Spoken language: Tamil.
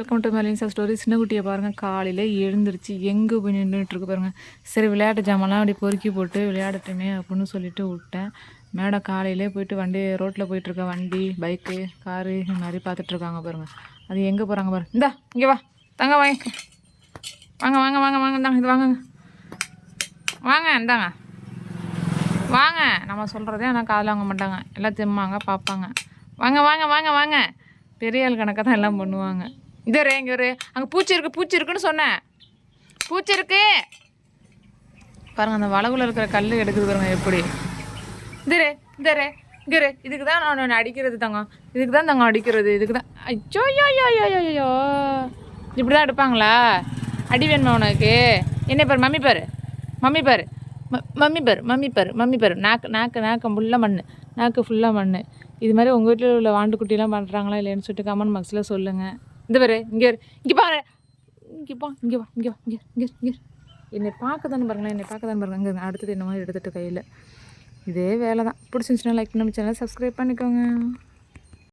வெல்கம் டு மெலின்சா ஸ்டோரி சின்ன குட்டியை பாருங்கள் காலையில் எழுந்திருச்சு எங்கே போய் நின்றுட்டுருக்கு பாருங்கள் சரி விளையாட்டு ஜாமான்லாம் அப்படி பொறுக்கி போட்டு விளையாடட்டுமே அப்படின்னு சொல்லிட்டு விட்டேன். மேடம் காலையிலே போயிட்டு வண்டி ரோட்டில் போயிட்டுருக்க வண்டி பைக்கு காரு இந்த மாதிரி பார்த்துட்ருக்காங்க பாருங்கள் அது எங்கே போகிறாங்க பாருங்க இந்தா இங்கே வா. தங்க வாங்க. வாங்க வாங்க வாங்க வாங்க இந்தாங்க இது வாங்க வாங்க இந்தாங்க. வாங்க. நம்ம சொல்கிறதே ஆனால் காதில் வாங்க மாட்டாங்க. எல்லாம் திம்மாங்க பார்ப்பாங்க. வாங்க வாங்க வாங்க வாங்க. பெரிய ஆள் கணக்காக தான் எல்லாம் பண்ணுவாங்க. இதே ஒரு இங்கே ஒரு அங்கே பூச்சி இருக்கு பூச்சி இருக்குன்னு சொன்னேன். பூச்சி இருக்கு. பாருங்க அந்த வளவில் இருக்கிற கல் எடுக்குது பாருங்க எப்படி. இதுரே இதுரு இங்கே இதுக்கு தான் நான் ஒன்று அடிக்கிறது தங்கம். இதுக்கு தான் தங்கம் அடிக்கிறது. இதுக்கு தான். ஐயோ ஐயோ ஐயோ ஐயோ யோ இப்படி தான் எடுப்பாங்களா? அடி வேணுமா உனக்கு? என்ன பாரு மம்மி பாரு. மம்மி பாரு. ம- மம்மி பாரு மம்மி பாரு மம்மி பாரு. நாக்கு நாக்கு நாக்கு ஃபுல்லாக மண் நாக்கு ஃபுல்லாக மண் இது மாதிரி உங்கள் வீட்டில் உள்ள வாண்டுக்குட்டிலாம் பண்ணுறாங்களா இல்லைன்னு சொல்லிட்டு கமெண்ட் பாக்ஸில் சொல்லுங்கள் இந்த பாரு இங்கே இங்கே பாரு. இங்கே பா இங்கே வா இங்கே வா இங்கே இங்கே இங்கே. என்னை பார்க்க தானே பாருங்களேன் என்னை பார்க்க தானே பாருங்க. இங்கே அடுத்தது என்ன மாதிரி எடுத்துகிட்டு கையில். இதே வேலை தான் பிடிச்சிருந்துச்சுன்னா லைக் பண்ணி சேனல் சப்ஸ்கிரைப் பண்ணிக்கோங்க.